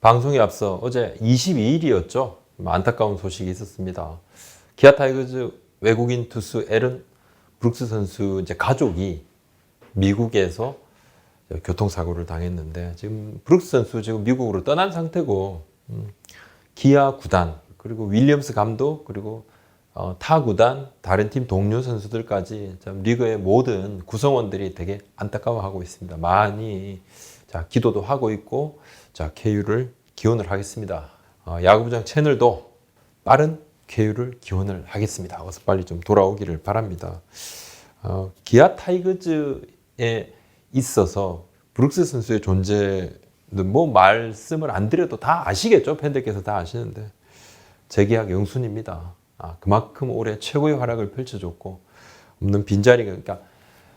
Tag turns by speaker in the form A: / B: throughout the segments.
A: 방송에 앞서 어제 22일이었죠. 안타까운 소식이 있었습니다. 기아 타이거즈 외국인 투수 에런 브룩스 선수 이제 가족이 미국에서 교통사고를 당했는데 지금 브룩스 선수 지금 미국으로 떠난 상태고 음, 기아 구단 그리고 윌리엄스 감독 그리고 어, 타 구단 다른 팀 동료 선수들까지 참 리그의 모든 구성원들이 되게 안타까워하고 있습니다. 많이 자 기도도 하고 있고 자 쾌유를 기원을 하겠습니다. 어, 야구부장 채널도 빠른 쾌유를 기원을 하겠습니다. 어서 빨리 좀 돌아오기를 바랍니다. 어, 기아 타이거즈에 있어서 브룩스 선수의 존재는 뭐 말씀을 안 드려도 다 아시겠죠? 팬들께서 다 아시는데 재계약 영순입니다. 아, 그만큼 올해 최고의 활약을 펼쳐줬고 없는 빈자리가 그러니까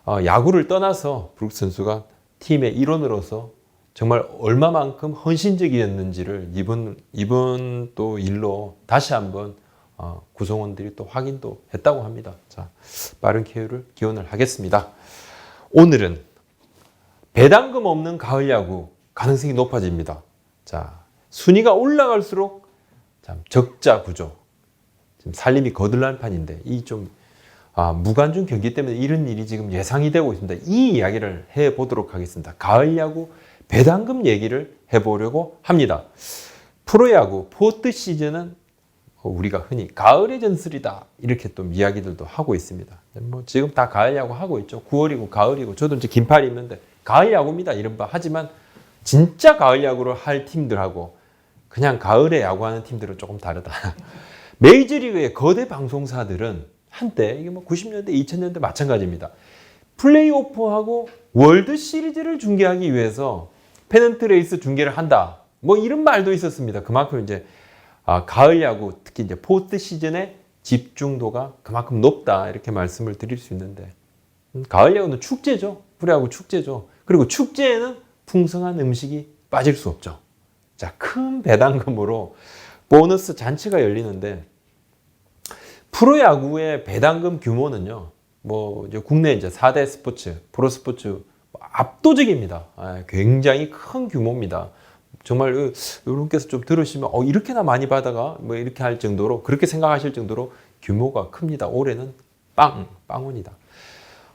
A: 어, 야구를 떠나서 브룩스 선수가 팀의 일원으로서 정말 얼마만큼 헌신적이었는지를 이번 이번 또 일로 다시 한번 어, 구성원들이 또 확인도 했다고 합니다. 자, 빠른 쾌유를 기원을 하겠습니다. 오늘은 배당금 없는 가을 야구 가능성이 높아집니다. 자, 순위가 올라갈수록 참 적자 구조, 지금 살림이 거들난 판인데 이좀 아, 무관중 경기 때문에 이런 일이 지금 예상이 되고 있습니다. 이 이야기를 해 보도록 하겠습니다. 가을 야구 배당금 얘기를 해 보려고 합니다. 프로야구 포트 시즌은 우리가 흔히 가을의 전설이다 이렇게 또 이야기들도 하고 있습니다. 뭐 지금 다 가을 야구 하고 있죠. 9월이고 가을이고 저도 이제 긴팔 입는데 가을 야구입니다 이른바 하지만 진짜 가을 야구를 할 팀들하고 그냥 가을에 야구하는 팀들은 조금 다르다. 메이저리그의 거대 방송사들은 한때 이게 뭐 90년대, 2000년대 마찬가지입니다. 플레이오프하고 월드 시리즈를 중계하기 위해서 페넌트 레이스 중계를 한다. 뭐 이런 말도 있었습니다. 그만큼 이제 아, 가을 야구 특히 이제 포스트 시즌의 집중도가 그만큼 높다 이렇게 말씀을 드릴 수 있는데 음, 가을 야구는 축제죠. 프로야구 축제죠. 그리고 축제에는 풍성한 음식이 빠질 수 없죠. 자, 큰 배당금으로 보너스 잔치가 열리는데 프로야구의 배당금 규모는요. 뭐 이제 국내 이제 4대 스포츠, 프로 스포츠 압도적입니다. 아, 굉장히 큰 규모입니다. 정말 그 여러분께서 좀 들으시면 어 이렇게나 많이 받아가 뭐 이렇게 할 정도로 그렇게 생각하실 정도로 규모가 큽니다. 올해는 빵 빵원이다.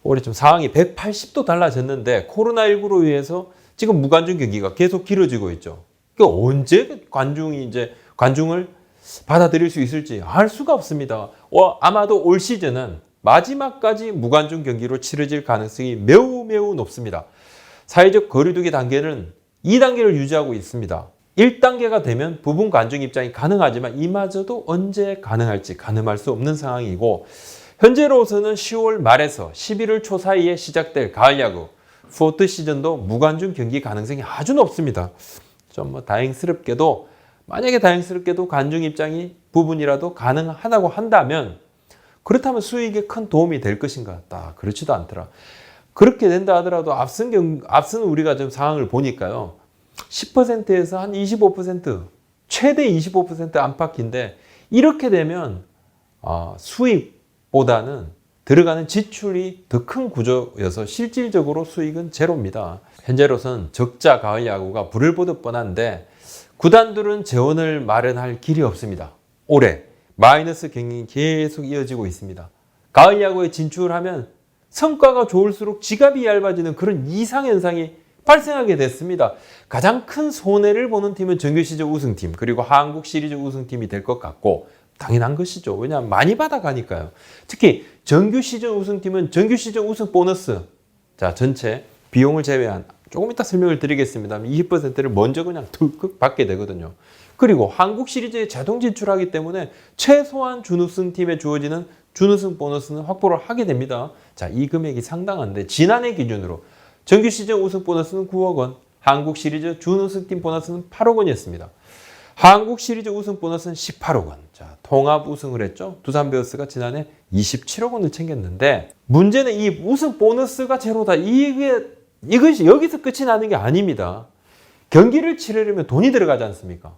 A: 올해 좀 상황이 180도 달라졌는데 코로나19로 인해서 지금 무관중 경기가 계속 길어지고 있죠. 그 언제 관중이 이제 관중을 받아들일 수 있을지 알 수가 없습니다. 어, 아마도 올 시즌은 마지막까지 무관중 경기로 치러질 가능성이 매우 매우 높습니다. 사회적 거리두기 단계는 2단계를 유지하고 있습니다. 1단계가 되면 부분 관중 입장이 가능하지만 이마저도 언제 가능할지 가늠할 수 없는 상황이고 현재로서는 10월 말에서 11월 초 사이에 시작될 가을 야구 포트 시즌도 무관중 경기 가능성이 아주 높습니다. 좀 뭐 다행스럽게도 만약에 다행스럽게도 관중 입장이 부분이라도 가능하다고 한다면 그렇다면 수익에 큰 도움이 될 것인가? 딱 그렇지도 않더라. 그렇게 된다 하더라도 앞선 경, 앞선 우리가 좀 상황을 보니까요. 10%에서 한 25%, 최대 25% 안팎인데 이렇게 되면 아, 수익보다는 들어가는 지출이 더 큰 구조여서 실질적으로 수익은 제로입니다. 현재로선 적자 가을 야구가 불을 보듯 뻔한데 구단들은 재원을 마련할 길이 없습니다. 올해 마이너스 경기 계속 이어지고 있습니다. 가을 야구에 진출하면 성과가 좋을수록 지갑이 얇아지는 그런 이상 현상이 발생하게 됐습니다. 가장 큰 손해를 보는 팀은 정규 시즌 우승팀 그리고 한국 시리즈 우승팀이 될 것 같고 당연한 것이죠. 왜냐하면 많이 받아가니까요. 특히 정규 시즌 우승팀은 정규 시즌 우승 보너스 자 전체 비용을 제외한 조금 이따 설명을 드리겠습니다. 20%를 먼저 그냥 툭 받게 되거든요. 그리고 한국 시리즈에 자동 진출하기 때문에 최소한 준우승 팀에 주어지는 준우승 보너스는 확보를 하게 됩니다. 자, 이 금액이 상당한데 지난해 기준으로 정규 시즌 우승 보너스는 9억 원, 한국 시리즈 준우승 팀 보너스는 8억 원이었습니다. 한국 시리즈 우승 보너스는 18억 원. 자, 통합 우승을 했죠. 두산 베어스가 지난해 27억 원을 챙겼는데 문제는 이 우승 보너스가 제로다. 이게 이것이 여기서 끝이 나는 게 아닙니다. 경기를 치르려면 돈이 들어가지 않습니까?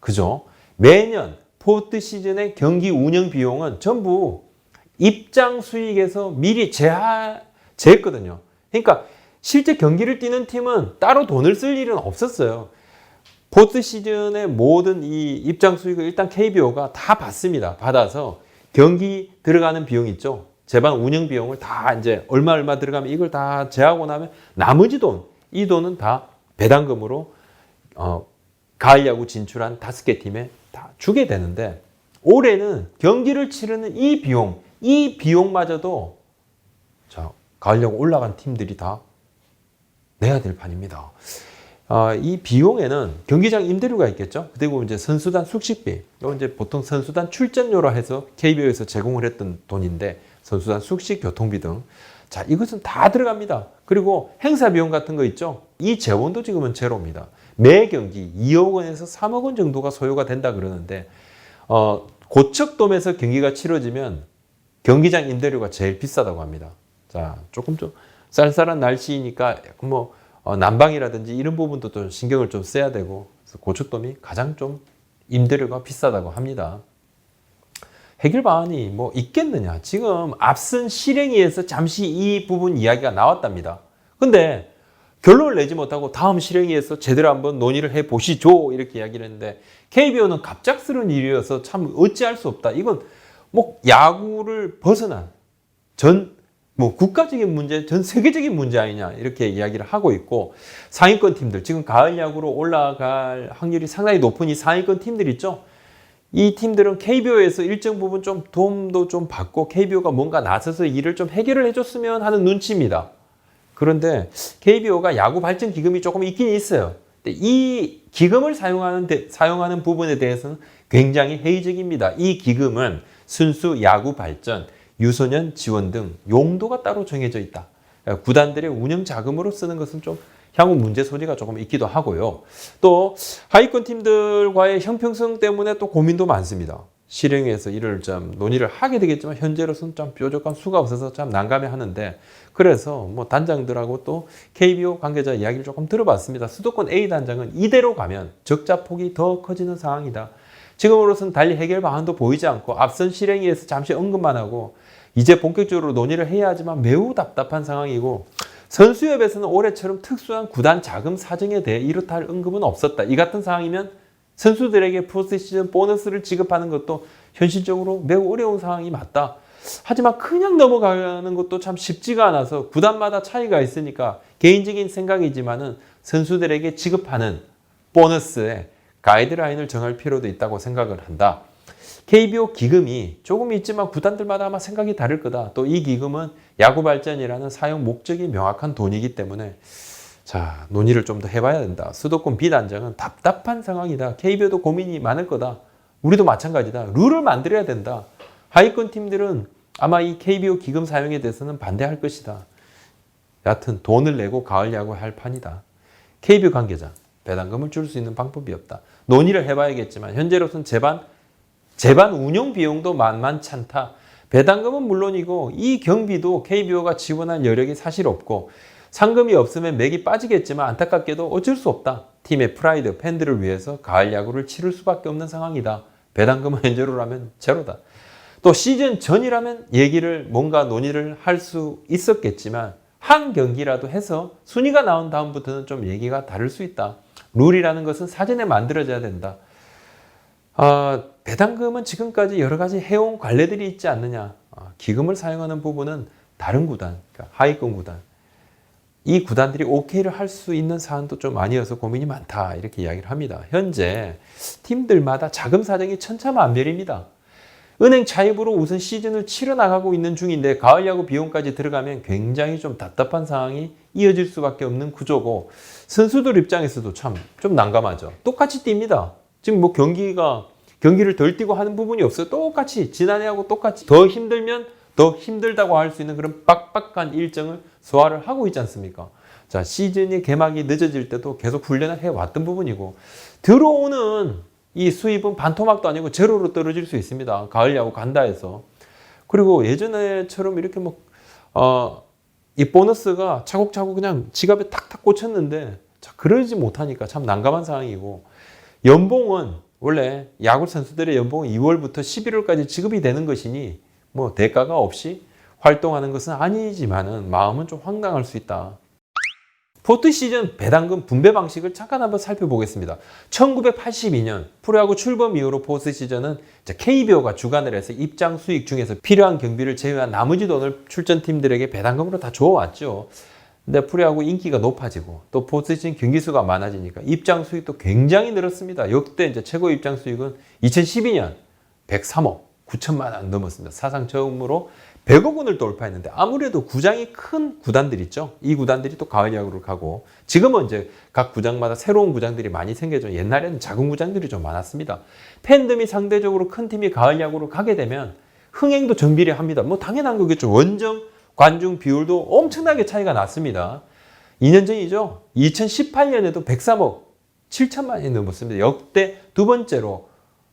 A: 그죠? 매년 포트 시즌의 경기 운영 비용은 전부 입장 수익에서 미리 제하, 제했거든요. 그러니까 실제 경기를 뛰는 팀은 따로 돈을 쓸 일은 없었어요. 포스트 시즌의 모든 이 입장 수익을 일단 KBO가 다 받습니다. 받아서 경기 들어가는 비용 있죠. 재반 운영 비용을 다 이제 얼마 얼마 들어가면 이걸 다 제하고 나면 나머지 돈, 이 돈은 다 배당금으로 어, 가을 야구 진출한 다섯 개 팀에 다 주게 되는데 올해는 경기를 치르는 이 비용, 이 비용마저도 자 가을 야구 올라간 팀들이 다 내야 될 판입니다. 아, 이 비용에는 경기장 임대료가 있겠죠. 그리고 이제 선수단 숙식비, 요 이제 보통 선수단 출전료로 해서 KBO에서 제공을 했던 돈인데 선수단 숙식, 교통비 등. 자, 이것은 다 들어갑니다. 그리고 행사 비용 같은 거 있죠. 이 재원도 지금은 제로입니다. 매 경기 2억 원에서 3억 원 정도가 소요가 된다 그러는데 어, 고척돔에서 경기가 치러지면 경기장 임대료가 제일 비싸다고 합니다. 자, 조금 좀 쌀쌀한 날씨이니까 뭐 어, 난방이라든지 이런 부분도 좀 신경을 좀 써야 되고 고척돔이 가장 좀 임대료가 비싸다고 합니다. 해결 방안이 뭐 있겠느냐? 지금 앞선 실행위에서 잠시 이 부분 이야기가 나왔답니다. 근데 결론을 내지 못하고 다음 실행위에서 제대로 한번 논의를 해 보시죠 이렇게 이야기를 했는데 KBO는 갑작스러운 일이어서 참 어찌할 수 없다. 이건 뭐 야구를 벗어난 전 뭐 국가적인 문제, 전 세계적인 문제 아니냐 이렇게 이야기를 하고 있고 상위권 팀들 지금 가을 야구로 올라갈 확률이 상당히 높은 이 상위권 팀들 있죠. 이 팀들은 KBO에서 일정 부분 좀 도움도 좀 받고 KBO가 뭔가 나서서 일을 좀 해결을 해줬으면 하는 눈치입니다. 그런데 KBO가 야구 발전 기금이 조금 있긴 있어요. 근데 이 기금을 사용하는 데, 사용하는 부분에 대해서는 굉장히 회의적입니다. 이 기금은 순수 야구 발전, 유소년 지원 등 용도가 따로 정해져 있다. 구단들의 운영 자금으로 쓰는 것은 좀 향후 문제 소지가 조금 있기도 하고요. 또 하위권 팀들과의 형평성 때문에 또 고민도 많습니다. 실행위에서 이를 좀 논의를 하게 되겠지만 현재로서는 좀 뾰족한 수가 없어서 참 난감해 하는데 그래서 뭐 단장들하고 또 KBO 관계자 이야기를 조금 들어봤습니다. 수도권 A 단장은 이대로 가면 적자 폭이 더 커지는 상황이다. 지금으로선 달리 해결 방안도 보이지 않고 앞선 실행위에서 잠시 언급만 하고 이제 본격적으로 논의를 해야 하지만 매우 답답한 상황이고 선수협에서는 올해처럼 특수한 구단 자금 사정에 대해 이렇다 할 언급은 없었다. 이 같은 상황이면 선수들에게 포스트 시즌 보너스를 지급하는 것도 현실적으로 매우 어려운 상황이 맞다. 하지만 그냥 넘어가는 것도 참 쉽지가 않아서 구단마다 차이가 있으니까 개인적인 생각이지만은 선수들에게 지급하는 보너스에 가이드라인을 정할 필요도 있다고 생각을 한다. KBO 기금이 조금 있지만 구단들마다 아마 생각이 다를 거다. 또 이 기금은 야구 발전이라는 사용 목적이 명확한 돈이기 때문에 자 논의를 좀 더 해봐야 된다. 수도권 B 단장은 답답한 상황이다. KBO도 고민이 많을 거다. 우리도 마찬가지다. 룰을 만들어야 된다. 하위권 팀들은 아마 이 KBO 기금 사용에 대해서는 반대할 것이다. 여하튼 돈을 내고 가을 야구 할 판이다. KBO 관계자 배당금을 줄 수 있는 방법이 없다. 논의를 해봐야겠지만 현재로서는 제반 제반 운영 비용도 만만치 않다. 배당금은 물론이고 이 경비도 KBO가 지원할 여력이 사실 없고 상금이 없으면 맥이 빠지겠지만 안타깝게도 어쩔 수 없다. 팀의 프라이드, 팬들을 위해서 가을 야구를 치를 수밖에 없는 상황이다. 배당금은 현재로라면 제로다. 또 시즌 전이라면 얘기를 뭔가 논의를 할 수 있었겠지만 한 경기라도 해서 순위가 나온 다음부터는 좀 얘기가 다를 수 있다. 룰이라는 것은 사전에 만들어져야 된다. 아, 배당금은 지금까지 여러 가지 해온 관례들이 있지 않느냐. 아, 기금을 사용하는 부분은 다른 구단, 그러니까 하위권 구단, 이 구단들이 오케이를 할 수 있는 사안도 좀 아니어서 고민이 많다 이렇게 이야기를 합니다. 현재 팀들마다 자금 사정이 천차만별입니다. 은행 차입으로 우선 시즌을 치러 나가고 있는 중인데 가을 야구 비용까지 들어가면 굉장히 좀 답답한 상황이 이어질 수밖에 없는 구조고 선수들 입장에서도 참 좀 난감하죠. 똑같이 뜁니다. 지금 뭐 경기가 경기를 덜 뛰고 하는 부분이 없어요. 똑같이 지난해하고 똑같이 더 힘들면 더 힘들다고 할 수 있는 그런 빡빡한 일정을 소화를 하고 있지 않습니까? 자, 시즌이 개막이 늦어질 때도 계속 훈련을 해왔던 부분이고, 들어오는 이 수입은 반토막도 아니고 제로로 떨어질 수 있습니다. 가을 야구 간다 해서. 그리고 예전에처럼 이렇게 뭐, 어, 이 보너스가 차곡차곡 그냥 지갑에 탁탁 꽂혔는데, 자, 그러지 못하니까 참 난감한 상황이고, 연봉은 원래 야구 선수들의 연봉은 2월부터 11월까지 지급이 되는 것이니, 뭐 대가가 없이 활동하는 것은 아니지만은 마음은 좀 황당할 수 있다. 포트 시즌 배당금 분배 방식을 잠깐 한번 살펴보겠습니다. 1982년 프로야구 출범 이후로 포스트 시즌은 KBO가 주관을 해서 입장 수익 중에서 필요한 경비를 제외한 나머지 돈을 출전 팀들에게 배당금으로 다 줘왔죠. 근데 프로야구 인기가 높아지고 또 포스트 시즌 경기 수가 많아지니까 입장 수익도 굉장히 늘었습니다. 역대 이제 최고 입장 수익은 2012년 103억 9천만 원 넘었습니다. 사상 처음으로 100억 원을 돌파했는데 아무래도 구장이 큰 구단들 있죠. 이 구단들이 또 가을 야구를 가고 지금은 이제 각 구장마다 새로운 구장들이 많이 생겨져 옛날에는 작은 구장들이 좀 많았습니다. 팬덤이 상대적으로 큰 팀이 가을 야구를 가게 되면 흥행도 정비례합니다. 뭐 당연한 거겠죠. 원정 관중 비율도 엄청나게 차이가 났습니다. 2년 전이죠. 2018년에도 103억 7천만 원이 넘었습니다. 역대 두 번째로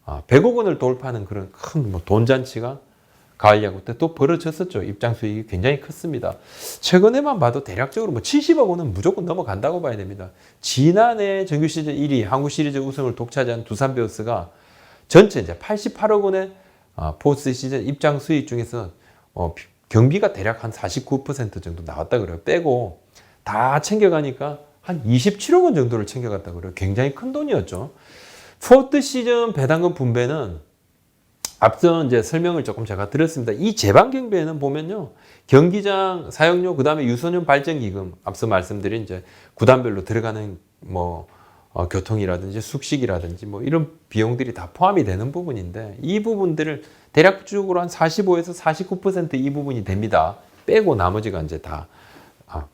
A: 아, 100억 원을 돌파하는 그런 큰뭐 돈잔치가 가을 야구 때 또 벌어졌었죠. 입장 수익이 굉장히 컸습니다. 최근에만 봐도 대략적으로 뭐 70억 원은 무조건 넘어간다고 봐야 됩니다. 지난해 정규 시즌 1위 한국 시리즈 우승을 독차지한 두산 베어스가 전체 이제 88억 원의 아, 포스트 시즌 입장 수익 중에서 어, 비- 경비가 대략 한 49% 정도 나왔다 그래요. 빼고 다 챙겨가니까 한 27억 원 정도를 챙겨갔다 그래요. 굉장히 큰 돈이었죠. 포스트 시즌 배당금 분배는 앞서 이제 설명을 조금 제가 드렸습니다. 이 제방 경비에는 보면요. 경기장 사용료 그 다음에 유소년 발전 기금 앞서 말씀드린 이제 구단별로 들어가는 뭐 어, 교통이라든지 숙식이라든지 뭐 이런 비용들이 다 포함이 되는 부분인데 이 부분들을 대략적으로 한 45에서 49%이 부분이 됩니다. 빼고 나머지가 이제 다 아,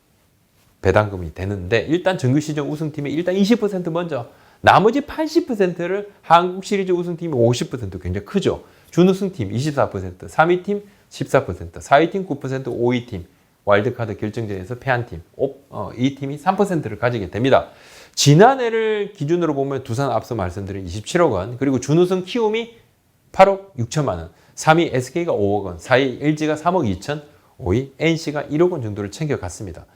A: 배당금이 되는데 일단 정규 시즌 우승팀이 일단 20% 먼저 나머지 80%를 한국 시리즈 우승팀이 50% 굉장히 크죠. 준우승팀 24%, 3위 팀 14%, 4위 팀 9%, 5위 팀 와일드카드 결정전에서 패한 팀, 어, 이 팀이 3%를 가지게 됩니다. 지난해를 기준으로 보면 두산 앞서 말씀드린 27억 원, 그리고 준우승 키움이 8억 6천만 원, 3위 SK가 5억 원, 4위 LG가 3억 2천, 5위 NC가 1억 원 정도를 챙겨갔습니다.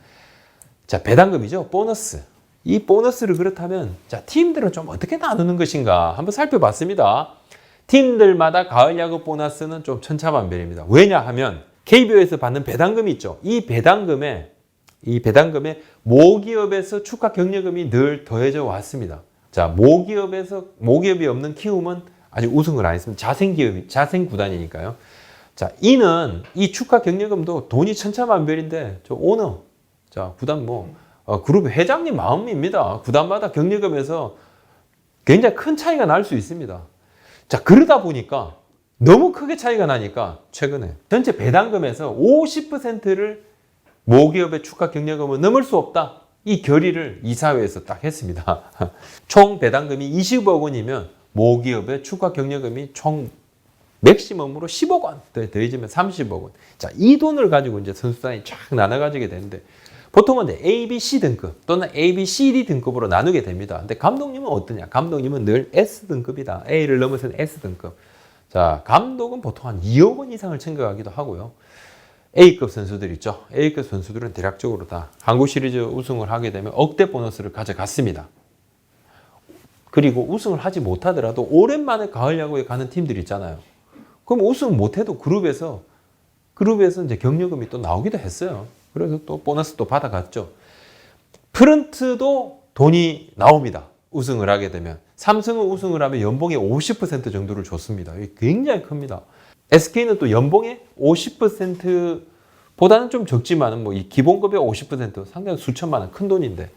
A: 자, 배당금이죠. 보너스. 이 보너스를 그렇다면 자, 팀들은 좀 어떻게 나누는 것인가 한번 살펴봤습니다. 팀들마다 가을 야구 보너스는 좀 천차만별입니다. 왜냐하면 KBO에서 받는 배당금이 있죠. 이 배당금에 이 배당금에 모기업에서 축하 격려금이 늘 더해져 왔습니다. 자, 모기업에서 모기업이 없는 키움은 아직 우승을 안 했습니다. 자생 기업이 자생 구단이니까요. 자, 이는 이 축하 격려금도 돈이 천차만별인데 저 오너 자, 구단 뭐 어, 그룹 회장님 마음입니다. 구단마다 격려금에서 굉장히 큰 차이가 날 수 있습니다. 자, 그러다 보니까 너무 크게 차이가 나니까 최근에 전체 배당금에서 50%를 모기업의 축하 격려금은 넘을 수 없다. 이 결의를 이사회에서 딱 했습니다. 총 배당금이 20억 원이면 모기업의 축하 격려금이 총 맥시멈으로 10억 원 더해지면 30억 원. 자, 이 돈을 가지고 이제 선수단이 쫙 나눠 가지게 되는데 보통은 이제 A, B, C 등급 또는 A, B, C, D 등급으로 나누게 됩니다. 근데 감독님은 어떠냐? 감독님은 늘 S 등급이다. A를 넘어서는 S 등급. 자, 감독은 보통 한 2억 원 이상을 챙겨가기도 하고요. A급 선수들 있죠. A급 선수들은 대략적으로 다 한국 시리즈 우승을 하게 되면 억대 보너스를 가져갔습니다. 그리고 우승을 하지 못하더라도 오랜만에 가을 야구에 가는 팀들 있잖아요. 그럼 우승 못해도 그룹에서 그룹에서 이제 격려금이 또 나오기도 했어요. 그래서 또 보너스 또 받아갔죠. 프런트도 돈이 나옵니다. 우승을 하게 되면 삼성은 우승을 하면 연봉의 50% 정도를 줬습니다. 굉장히 큽니다. SK는 또 연봉의 50%보다는 좀 적지만은 뭐 이 기본급의 50% 상당히 수천만 원 큰 돈인데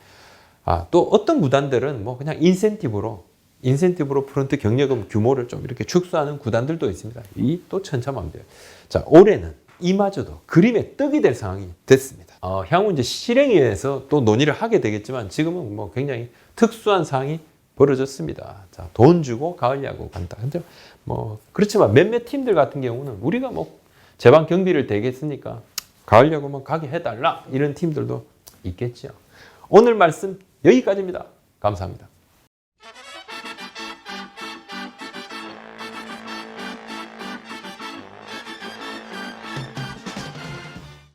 A: 아, 또 어떤 구단들은 뭐 그냥 인센티브로 인센티브로 프런트 경력금 규모를 좀 이렇게 축소하는 구단들도 있습니다. 이 또 천차만별. 자, 올해는 이마저도 그림의 떡이 될 상황이 됐습니다. 어, 향후 이제 실행위에서 또 논의를 하게 되겠지만 지금은 뭐 굉장히 특수한 상황이 벌어졌습니다. 자, 돈 주고 가을 야구 간다. 근데 뭐 그렇지만 몇몇 팀들 같은 경우는 우리가 뭐 제방 경비를 대겠으니까 가을 야구만 가게 해달라 이런 팀들도 있겠죠. 오늘 말씀 여기까지입니다. 감사합니다.